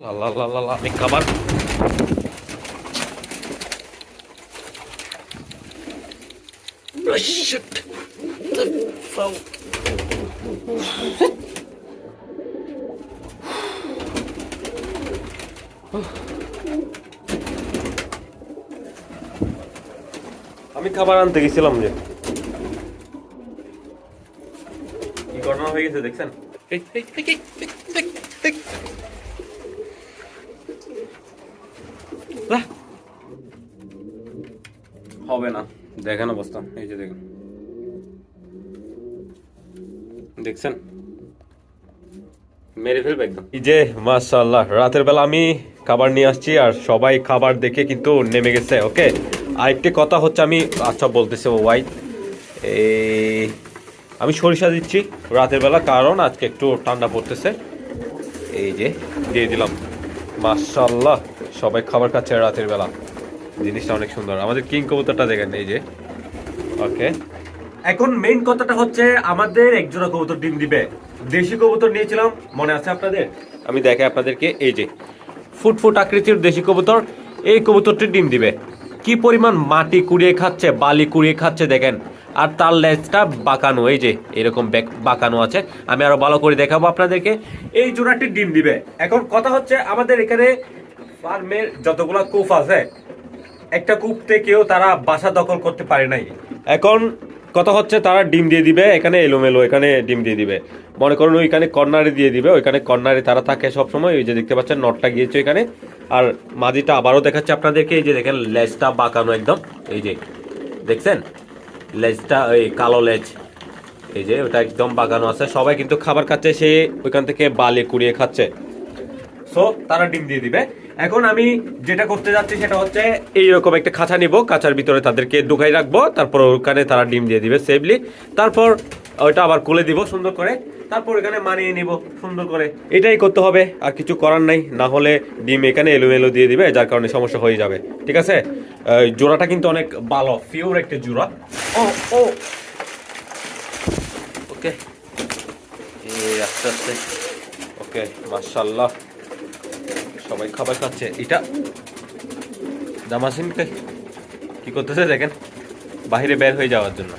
লা লা লা লা লা, আমি খাবার. আমি খাবার আনতে গেছিলাম যে। কি ঘটনা হয়ে গেছে দেখছেন এই, এই, এই, এই, এই, এই, এই। আহ! হবে না। দেখেন অবস্থা। এই যে দেখেন। দেখছেন? মেরে ফেলবে একদম। এই যে মাশাআল্লাহ রাতের বেলা আমি খাবার নিয়ে আসছি আর সবাই খাবার দেখে কিন্তু নেমে গেছে ওকে? আরেকটি কথা হচ্ছে আমি আচ্ছা বলতেছি ও ওয়াই এই আমি সরিষা দিচ্ছি রাতের বেলা কারণ আজকে একটু ঠান্ডা পড়তেছে। এই যে দিয়ে দিলাম। মাশাআল্লাহ। সবাই খাবার খাচ্ছে রাতের বেলা। জিনিসটা অনেক সুন্দর। আমাদের কিং কবুতরটা দেখেন এই যে। ওকে। এখন মেইন কথাটা হচ্ছে আমাদের একজোড়া কবুতর ডিম দিবে। দেশি কবুতর নিয়েছিলাম মনে আছে আপনাদের? আমি দেখাই আপনাদেরকে এই যে ফুট ফুট আকৃতির দেশি কবুতর এই কবুতরটি ডিম দিবে। কি পরিমাণ মাটি কুড়িয়ে খাচ্ছে বালি কুড়িয়ে খাচ্ছে দেখেন। আর তার লেজটা বাঁকানো এই যে এরকম ব্যাক- বাঁকানো আছে। আমি আরও ভালো করে দেখাবো আপনাদেরকে। এই জোড়াটি ডিম দিবে। এখন কথা হচ্ছে আমাদের এখানে ফার্মের যতগুলা কূপ আছে, একটা কূপ থেকেও তারা বাসা দখল করতে পারে নাই। এখন কথা হচ্ছে তারা ডিম দিয়ে দিবে, এখানে এলোমেলো, এখানে ডিম দিয়ে দিবে। মনে করুন ওইখানে কর্নারে দিয়ে দিবে, ওইখানে কর্নারে তারা থাকে সবসময়, ওই যে দেখতে পাচ্ছেন, নটটা গিয়েছে এখানে আর মাদিটা আবারও দেখাচ্ছে আপনাদেরকে, এই যে দেখেন, লেজটা বাঁকানো একদম, এই যে, দেখছেন? লেজটা, এই কালো লেজ, এই যে, ওটা একদম বাগানো আছে। সবাই কিন্তু খাবার খাচ্ছে, সে ওইখান থেকে বালি কুড়িয়ে খাচ্ছে। সো তারা ডিম দিয়ে দিবে। এখন আমি যেটা করতে যাচ্ছি সেটা হচ্ছে এইরকম একটা খাঁচা নিব, খাঁচার ভিতরে তাদেরকে ঢুকাই রাখব, তারপর ওখানে তারা ডিম দিয়ে দিবে সেফলি তারপর ওইটা আবার খুলে দিব সুন্দর করে, তারপর এখানে মানিয়ে নিব সুন্দর করে। এটাই করতে হবে, আর কিছু করার নাই, না হলে ডিম এখানে এলোমেলো দিয়ে দিবে, যার কারণে সমস্যা হয়ে যাবে, ঠিক আছে? জোড়াটা কিন্তু অনেক ভালো পিওর একটা জোড়া। ও ও। ওকে এই আস্তে আস্তে। ওকে মাশাল্লাহ সবাই খাবার খাচ্ছে। এটা জামাসিন কি? করতেছে দেখেন। বাহিরে বের হয়ে যাওয়ার জন্য।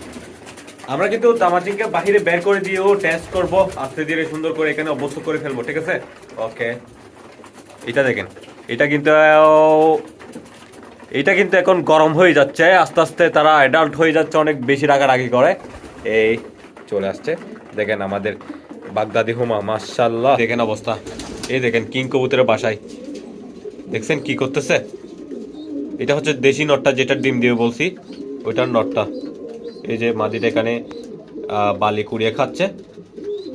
আমরা কিন্তু দামাজিনকে বাহিরে বের করে দিয়েও টেস্ট করব, আস্তে ধীরে সুন্দর করে এখানে অভ্যস্ত করে ফেলব, ঠিক আছে? ওকে এটা দেখেন। এটা কিন্তু এটা কিন্তু এখন গরম হয়ে যাচ্ছে। আস্তে আস্তে তারা অ্যাডাল্ট হয়ে যাচ্ছে, অনেক বেশি রাগারাগি করে। এই চলে আসছে। দেখেন আমাদের বাগদাদি হুমা মাশাল্লাহ দেখেন অবস্থা। এই দেখেন কিং কবুতরের বাসায়। দেখছেন কি করতেছে? এটা হচ্ছে দেশি নটটা যেটা ডিম দিয়ে বলছি, ওইটার নটটা। এই যে মাদিটা এখানে বালি কুড়িয়ে খাচ্ছে,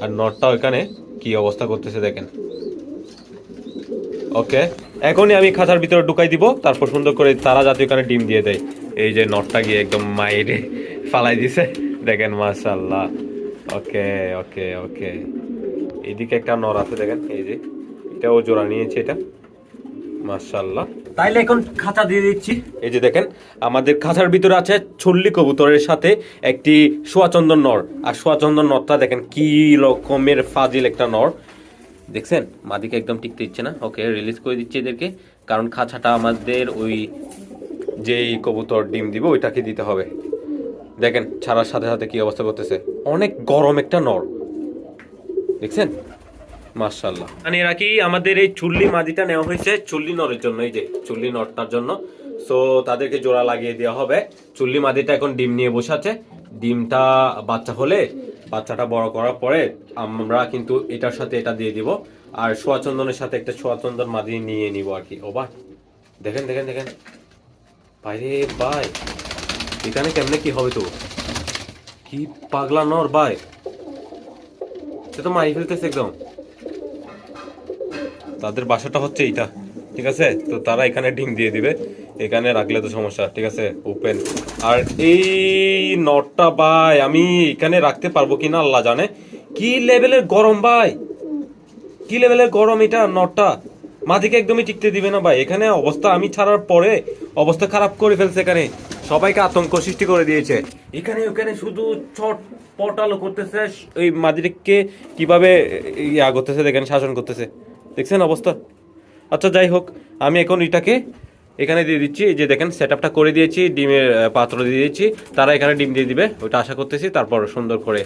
আর নটটা ওইখানে কি অবস্থা করতেছে দেখেন। ওকে, এখনই আমি খাঁচার ভিতরে ঢুকাই দিব, তারপর সুন্দর করে তারা যাতে ওখানে ডিম দিয়ে দেয়। এই যে নটটা গিয়ে একদম মাইরে ফালাই দিছে, দেখেন মাশাল্লাহ ওকে ওকে ওকে। এইদিকে একটা নর আছে দেখেন, এই যে। এটাও জোড়া নিয়েছে এটা। মাশাল্লাহ তাইলে এখন খাঁচা দিয়ে দিচ্ছি। এই যে দেখেন আমাদের খাঁচার ভিতরে আছে ছল্লি কবুতরের সাথে একটি সোয়াচন্দন নর। আর সোয়াচন্দন নরটা দেখেন কি রকমের ফাজিল একটা নর। দেখছেন? মাদিকে একদম টিকতে দিচ্ছে না। ওকে রিলিজ করে দিচ্ছে এদেরকে। কারণ খাঁচাটা আমাদের ওই যেই কবুতর ডিম দিব ওইটাকে দিতে হবে। দেখেন ছাড়ার সাথে সাথে কি অবস্থা করতেছে? অনেক গরম একটা নর। দেখছেন? মাশাল্লাহ মানে রাখি আমাদের এই চুল্লি মাদিটা নেওয়া হয়েছে চুল্লি নরের জন্য, এই যে চুল্লি নরটার জন্য। সো তাদেরকে জোড়া লাগিয়ে দেওয়া হবে। চুল্লি মাদিটা এখন ডিম নিয়ে বসে আছে। ডিমটা বাচ্চা হলে, বাচ্চাটা বড় করার পরে আমরা কিন্তু এটার সাথে এটা দিয়ে দিব। আর সোয়াচন্দনের সাথে একটা সোয়াচন্দন মাদি নিয়ে নিব আর কি। ও দেখেন দেখেন দেখেন। বাইরে ভাই এখানে কেমনে কি হবে তো? কি পাগলা নর ভাই সে তো মারি ফেলতেছে একদম। তাদের বাসাটা হচ্ছে এইটা, ঠিক আছে? তো তারা এখানে ডিম দিয়ে দিবে। এখানে রাখলে তো সমস্যা, ঠিক আছে? ওপেন আর এই নটটা ভাই, আমি এখানে রাখতে পারব কিনা আল্লাহ জানে। কি লেভেলের গরম ভাই? কি লেভেলের গরম এটা নটটা? মাটিকে একদমই টিকতে দিবে না ভাই। এখানে অবস্থা আমি ছাড়ার পরে অবস্থা খারাপ করে ফেলছে এখানে। সবাইকে আতঙ্ক সৃষ্টি করে দিয়েছে। এখানে, ওখানে শুধু ছট পটালো করতেছে ওই মাদিকে কীভাবে ইয়া করতেছে এখানে শাসন করতেছে। দেখছেন অবস্থা? আচ্ছা যাই হোক, আমি এখন এটাকে এখানে দিয়ে দিচ্ছি। যে দেখেন সেট করে দিয়েছি, ডিমের পাত্র দিয়ে দিয়েছি। তারা এখানে ডিম দিয়ে দিবে ওইটা আশা করতেছি, তারপর সুন্দর করে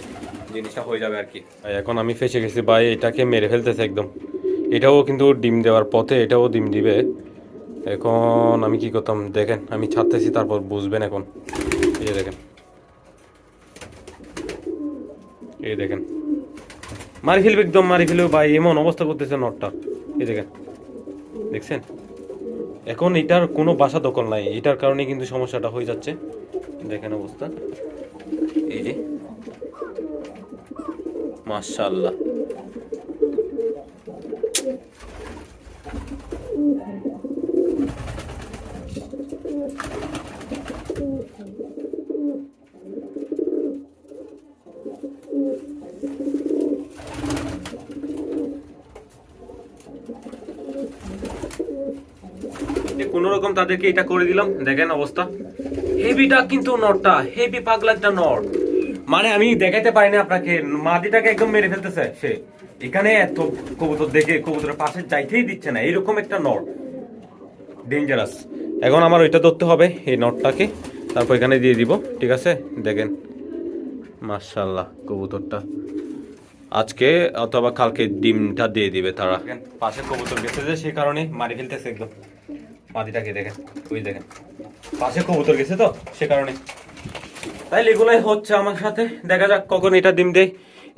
জিনিসটা হয়ে যাবে আর কি। এখন আমি ফেসে গেছি, ভাই, এটাকে মেরে ফেলতেছে একদম। এটাও কিন্তু ডিম দেওয়ার পথে, এটাও ডিম দিবে। এখন আমি কি করতাম? দেখেন, আমি ছাড়তেছি, তারপর বুঝবেন এখন। এই দেখেন। এই দেখেন। মারি ফেলবে একদম, মারি ফেলবে। ভাই, এমন অবস্থা করতেছে নটটা। এই দেখেন, দেখছেন? এখন এটার কোনো বাসা দখল নাই। এটার কারণে কিন্তু সমস্যাটা হয়ে যাচ্ছে। দেখেন অবস্থা। এই যে, মাশাআল্লাহ কোন রকম তাদেরকে এটা করে দিলাম। দেখেন অবস্থা। হেভিটা কিন্তু নটটা, হেভি পাগলা একটা নট। মানে আমি দেখাইতে পারি না আপনাকে মাদিটাকে একদম মেরে ফেলতেছে সে। এখানে এত কবুতর দেখে, কবুতরের পাশে যাইতেই দিচ্ছে না, এরকম একটা নট। ডেঞ্জারাস এখন আমার ওইটা ধরতে হবে, এই নটটাকে। তারপর এখানে দিয়ে দিব, ঠিক আছে? দেখেন। মাশাল্লাহ কবুতরটা। আজকে অথবা কালকে ডিমটা দিয়ে দিবে তারা। পাশে কবুতর গেছে যে, সেই কারণে মারি ফেলতেছে একদম। মাদিটাকে দেখেন ওই দেখেন। পাশে কবুতর গেছে তো সে কারণে। তাই এগুলাই হচ্ছে আমার সাথে। দেখা যাক কখন এটা ডিম দেয়।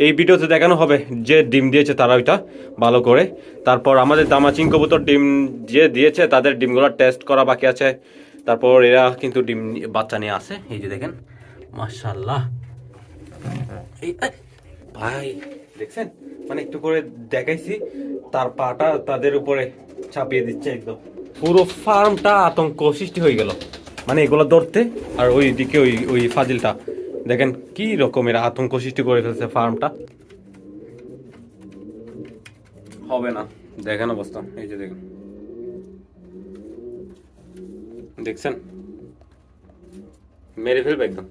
এই ভিডিওতে দেখানো হবে যে ডিম দিয়েছে তারা ওইটা ভালো করে। তারপর আমাদের দামাচিং কবুতর ডিম যে দিয়েছে তাদের ডিমগুলো টেস্ট করা বাকি আছে। তারপর এরা কিন্তু ডিম বাচ্চা নিয়ে আসে। এই যে দেখেন এই, ভাই দেখছেন? মানে একটু করে দেখাইছি। তার পাটা তাদের উপরে চাপিয়ে দিচ্ছে একদম। পুরো ফার্মটা আতঙ্ক সৃষ্টি হয়ে গেল। মানে এগুলো ধরতে আর ওই দিকে ওই ওই ফাজিলটা। দেখেন কি রকমের আতঙ্ক সৃষ্টি করে ফেলছে ফার্মটা। হবে না। দেখেন অবস্থা। এই যে দেখেন। দেখছেন? মেরে ফেলবে একদম।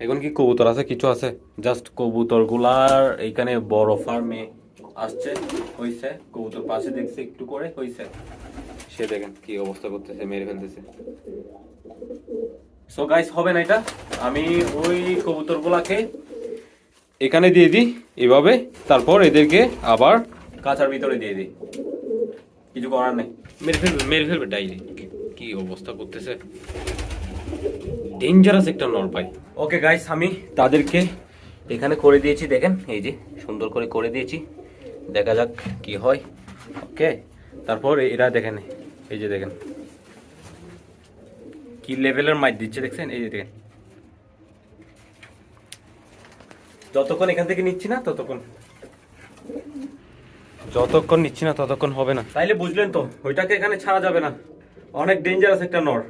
এখন কি কবুতর আছে? কিছু আছে? জাস্ট কবুতরগুলার এইখানে বড় ফার্মে আসছে, হইছে। কবুতর পাশে দেখছে, একটু করে হইছে। সে দেখেন কি অবস্থা করতেছে মেরে ফেলতেছে। সো গাইস হবে না এটা? আমি ওই কবুতর গুলাকে এখানে দিয়ে দিই এভাবে। তারপর এদেরকে আবার কাঁচার ভিতরে দিয়ে দিই। কিছু করার নেই। মেরে ফেলবে মেরে ফেলবে ডাইরি কি অবস্থা করতেছে। ডেঞ্জারাস একটা নর পাই ওকে গাইস আমি তাদেরকে এখানে করে দিয়েছি দেখেন এই যে সুন্দর করে করে দিয়েছি। দেখা যাক কি হয়। ওকে তারপর এরা দেখেন এই যে দেখেন। কি লেভেলের মাইট দিচ্ছে দেখছেন? এই যে দেখেন। যতক্ষণ এখান থেকে নিচ্ছি না ততক্ষণ। যতক্ষণ নিচ্ছি না ততক্ষণ হবে না। তাইলে বুঝলেন তো ওইটাকে এখানে ছাড়া যাবে না। অনেক ডেঞ্জারাস একটা নর।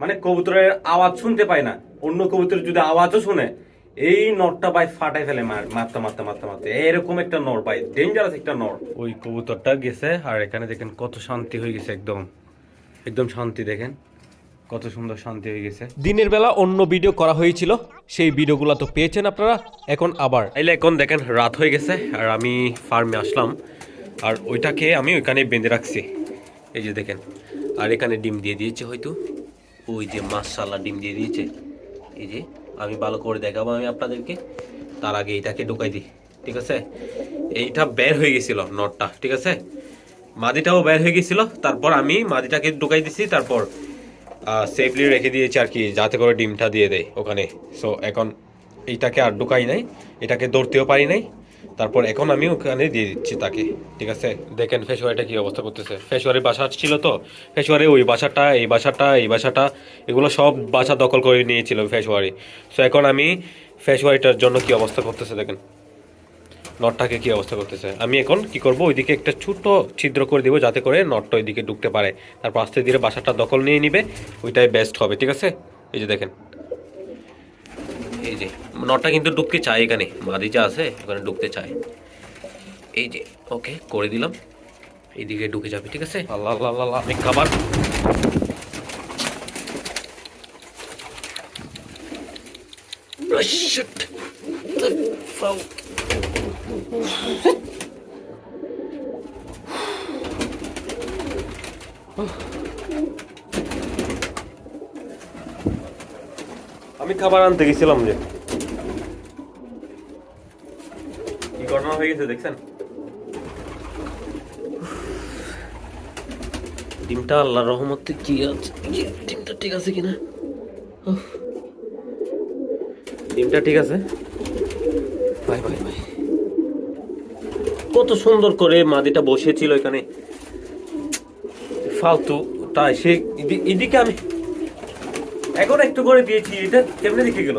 মানে কবুতরের আওয়াজ শুনতে পায় না। অন্য কবুতর যদি আওয়াজও শুনে এই নরটা ভাই ফাটাই ফেলে মার- মারতে মারতে মারতে মারতে। এরকম একটা নর ভাই ডেঞ্জারাস একটা নর ওই কবুতরটা গেছে আর এখানে দেখেন কত শান্তি হয়ে গেছে একদম। একদম শান্তি দেখেন কত সুন্দর শান্তি হয়ে গেছে। দিনের বেলা অন্য ভিডিও করা হয়েছিল সেই ভিডিওগুলো তো পেয়েছেন আপনারা এখন আবার। এলে এখন দেখেন রাত হয়ে গেছে আর আমি ফার্মে আসলাম আর ওইটাকে আমি ওইখানে বেঁধে রাখছি। এই যে দেখেন আর এখানে ডিম দিয়ে দিয়েছে হয়তো। ওই যে মাসাল্লা ডিম দিয়ে দিয়েছে। এই যে আমি ভালো করে দেখাবো আমি আপনাদেরকে। তার আগে এটাকে ঢুকাই দিই, ঠিক আছে? এইটা বের হয়ে গেছিল নটটা, ঠিক আছে? মাদিটাও বের হয়ে গেছিল, তারপর আমি মাদিটাকে ঢুকাই দিছি, তারপর সেফলি রেখে দিয়েছি আর কি, যাতে করে ডিমটা দিয়ে দেয় ওখানে। সো এখন এইটাকে আর ঢুকাই নাই, এটাকে ধরতেও পারি নাই। তারপর এখন আমি ওখানে দিয়ে দিচ্ছি তাকে, ঠিক আছে? দেখেন ফেসওয়ারিটা কি অবস্থা করতেছে। ফেসওয়ারি বাসা ছিল তো? ফেসওয়ারি ওই বাসাটা, এই বাসাটা এই বাসাটা, এগুলো সব বাসা দখল করে নিয়েছিল ফেসওয়ারি। সো এখন আমি ফেসওয়ারিটার জন্য কি অবস্থা করতেছে দেখেন। নটটাকে কি অবস্থা করতেছে। আমি এখন কি করব? ওইদিকে একটা ছোট ছিদ্র করে দিব যাতে করে নটটা ওইদিকে ঢুকতে পারে। তারপর আস্তে ধীরে বাসাটা দখল নিয়ে নিবে, ওইটাই বেস্ট হবে, ঠিক আছে? এই যে দেখেন। নটটা কিন্তু ঢুকতে চায় এখানে। মাদি যা আছে ওখানে ঢুকতে চায়। এই যে ওকে করে দিলাম। এইদিকে ঢুকে যাবে ঠিক আছে? আল্লাহ আল্লাহ আল্লাহ আমি খাবার। আমি খাবার আনতে গেছিলাম যে কি ঘটনা হয়ে দেখছেন ডিমটা আল্লাহ রহমতে কি আছে ডিমটা ঠিক আছে কিনা ডিমটা ঠিক আছে ভাই ভাই ভাই কত সুন্দর করে মাদিটা বসেছিল এখানে। ফালতু, তাই সে এদিকে আমি এখন একটু করে দিয়েছি, এটা কেমনে দেখে গেল?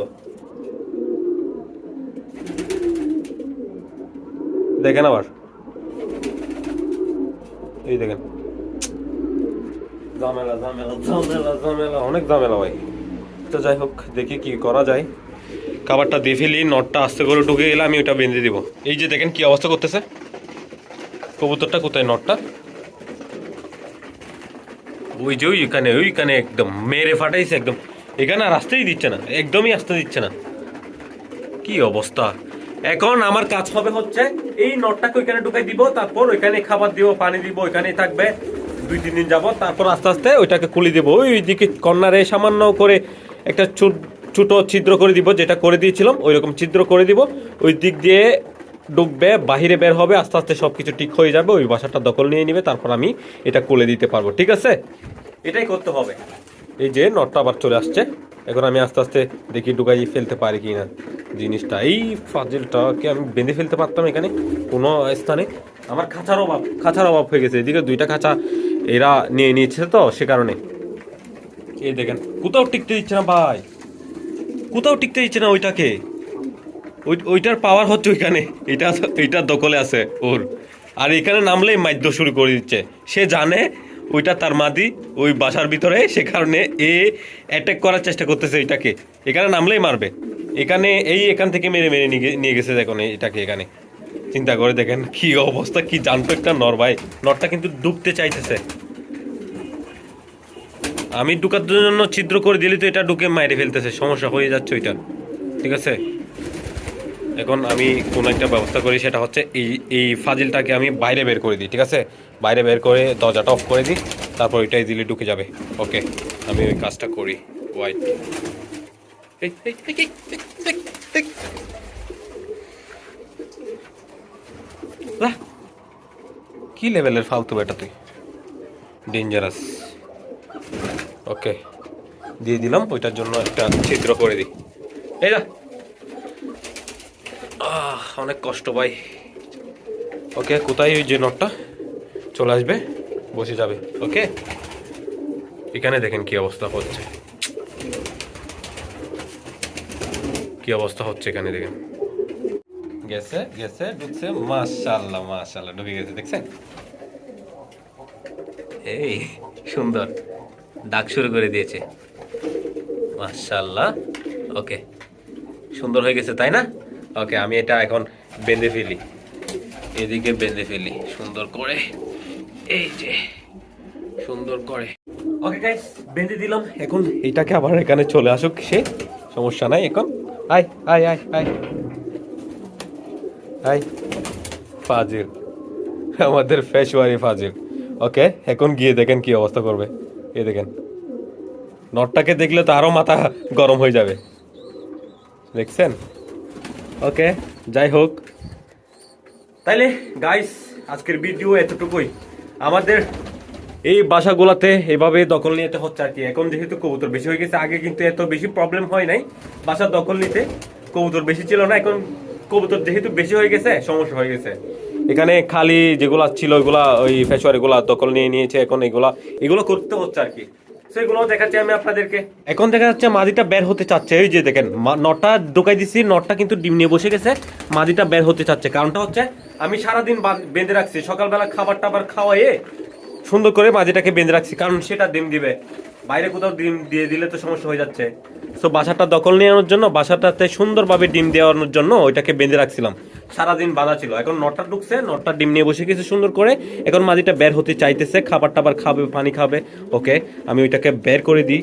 দেখেন আবার। এই দেখেন। অনেক ঝামেলা ভাই। তো যাই হোক, দেখি কি করা যায়। খাবারটা দিয়ে ফেলি, নটটা আস্তে করে ঢুকে গেলে আমি ওটা বেঁধে দিব। এই যে দেখেন কি অবস্থা করতেছে। কবুতরটা কোথায়, নটটা? ওই যে ওইখানে ওইখানে একদম মেরে ফাটাইছে একদম। এখানে আর আসতেই দিচ্ছে না, একদমই আসতে দিচ্ছে না। কি অবস্থা? এখন আমার কাজ হবে হচ্ছে এই নটটাকে ওইখানে ঢুকাই দিব তারপর ওইখানে খাবার দিব পানি দিব ওইখানেই থাকবে। দুই তিন দিন যাব তারপর আস্তে আস্তে ওইটাকে খুলে দিব। ওই দিকে কর্নারে সামান্য করে একটা ছোট ছোট ছিদ্র করে দিব যেটা করে দিয়েছিলাম ওই রকম ছিদ্র করে দিব। ওই দিক দিয়ে ঢুকবে বাহিরে বের হবে আস্তে আস্তে সব কিছু ঠিক হয়ে যাবে ওই বাসাটা দখল নিয়ে নিবে তারপর আমি এটা কোলে দিতে পারব ঠিক আছে? এটাই করতে হবে। এই যে নটটা আবার চলে আসছে। এখন আমি আস্তে আস্তে দেখি ঢুকাই ফেলতে পারি কি না জিনিসটা। এই ফাজিলটাকে আমি বেঁধে ফেলতে পারতাম এখানে? কোনো স্থানে? আমার খাঁচার অভাব খাঁচার অভাব হয়ে গেছে। এদিকে দুইটা খাঁচা এরা নিয়ে নিয়েছে তো, সে কারণে। এই দেখেন, কোথাও টিকতে দিচ্ছে না ভাই। কোথাও টিকতে দিচ্ছে না ওইটাকে। ওই, ওইটার পাওয়ার হচ্ছে ওইখানে। এটা এইটার দখলে আছে ওর। আর এখানে নামলেই মাধ্য শুরু করে দিচ্ছে। সে জানে ওইটা তার মাদি, ওই বাসার ভিতরে, সে কারণে এ অ্যাটাক করার চেষ্টা করতেছে এটাকে। এখানে নামলেই মারবে। এখানে এই এখান থেকে মেরে মেরে নিয়ে গেছে দেখুন এটাকে এখানে। চিন্তা করে দেখেন কি অবস্থা, কি জানতো একটা নর ভাই। নরটা কিন্তু ডুবতে চাইতেছে। আমি ঢুকার জন্য ছিদ্র করে দিলে তো এটা ঢুকে মাইরে ফেলতেছে, সমস্যা হয়ে যাচ্ছে ওইটা। ঠিক আছে? এখন আমি কোনো একটা ব্যবস্থা করি, সেটা হচ্ছে এই এই ফাজিলটাকে আমি বাইরে বের করে দিই, ঠিক আছে? বাইরে বের করে দরজাটা অফ করে দিই, তারপর ওইটাই দিলে ঢুকে যাবে। ওকে আমি ওই কাজটা করি। হোয়াইট! কি লেভেলের ফালতু এটা তুই? ডেঞ্জারাস ওকে দিয়ে দিলাম, ওইটার জন্য একটা ছিদ্র করে দিই। এই যা। অনেক কষ্ট ভাই। ওকে, কোথায় ওই যে নটটা চলে আসবে, বসে যাবে। ওকে? এখানে দেখেন কি অবস্থা হচ্ছে। কি অবস্থা হচ্ছে এখানে দেখেন। গেছে গেছে, ঢুকছে মাশাল্লাহ মাশাল্লাহ ঢুকে গেছে, দেখছেন? এই, সুন্দর। ডাক শুরু করে দিয়েছে। মাশাল্লাহ ওকে। সুন্দর হয়ে গেছে, তাই না? ওকে আমি এটা এখন বেঁধে ফেলি। এদিকে বেঁধে ফেলি, সুন্দর করে। এই যে, সুন্দর করে। ওকে গাইস বেঁধে দিলাম। এখন এটাকে আবার এখানে চলে আসুক সে। সমস্যা নাই এখন। আয় আয় আয় আয়। আয়। ফাজিল। আমাদের ফেসওয়ারি ফাজিল। ওকে এখন গিয়ে দেখেন কি অবস্থা করবে। এ দেখেন। নটটাকে দেখলে তো আরও মাথা গরম হয়ে যাবে। দেখছেন? ওকে যাই হোক। তাইলে গাইস আজকের ভিডিও এতটুকুই। আমাদের এই বাসাগুলোতে এভাবে দখল নিতে হচ্ছে আর কি। এখন যেহেতু কবুতর বেশি হয়ে গেছে, আগে কিন্তু এত বেশি প্রবলেম হয় নাই। বাসা দখল নিতে কবুতর বেশি ছিল না, এখন কবুতর যেহেতু বেশি হয়ে গেছে, সমস্যা হয়ে গেছে। এখানে খালি যেগুলা ছিল, ওইগুলা ওই ফেসওয়ার এগুলা দখল নিয়ে নিয়েছে, এখন এগুলা এগুলো করতে হচ্ছে আর কি। সেগুলো দেখাচ্ছি আমি আপনাদেরকে। এখন দেখা যাচ্ছে মাদিটা বের হতে চাচ্ছে। এই যে দেখেন নটটা ঢোকাই দিছি, নটটা কিন্তু ডিম নিয়ে বসে গেছে, মাদিটা বের হতে চাচ্ছে। কারণটা হচ্ছে, আমি সারাদিন বাঁধ- রাখছি। সকালবেলা খাবার টাবার খাওয়াইয়ে সুন্দর করে মাঝিটাকে বেঁধে রাখছি, কারণ সেটা ডিম দিবে। বাইরে কোথাও ডিম দিয়ে দিলে তো সমস্যা হয়ে যাচ্ছে। তো বাসাটা দখল নেওয়ার জন্য, বাসাটাতে সুন্দরভাবে ডিম দেওয়ানোর জন্য ওইটাকে বেঁধে রাখছিলাম। সারাদিন বাঁধা ছিল। এখন নটা ঢুকছে নটা ডিম নিয়ে বসে গেছে সুন্দর করে। এখন মাঝিটা বের হতে চাইতেছে খাবার টাবার খাবে পানি খাবে। ওকে আমি ওইটাকে বের করে দিই।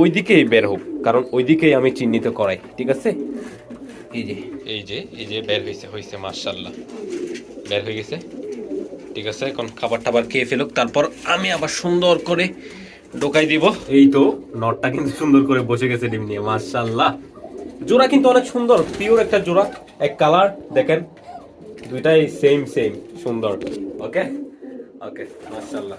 ওই দিকেই বের হোক কারণ ওই দিকেই আমি চিহ্নিত করাই ঠিক আছে? এই যে। এই যে এই যে বের হয়েছে হয়েছে মার্শাল্লাহ বের হয়ে গেছে ঠিক আছে? এখন খাবার টাবার খেয়ে ফেলুক তারপর আমি আবার সুন্দর করে ঢোকাই দিব। এই তো নটটা কিন্তু সুন্দর করে বসে গেছে ডিম নিয়ে মাশাল্লাহ জোড়া কিন্তু অনেক সুন্দর পিওর একটা জোড়া, এক কালার দেখেন, দুইটাই সেম সেম সুন্দর। ওকে ওকে মাশাল্লাহ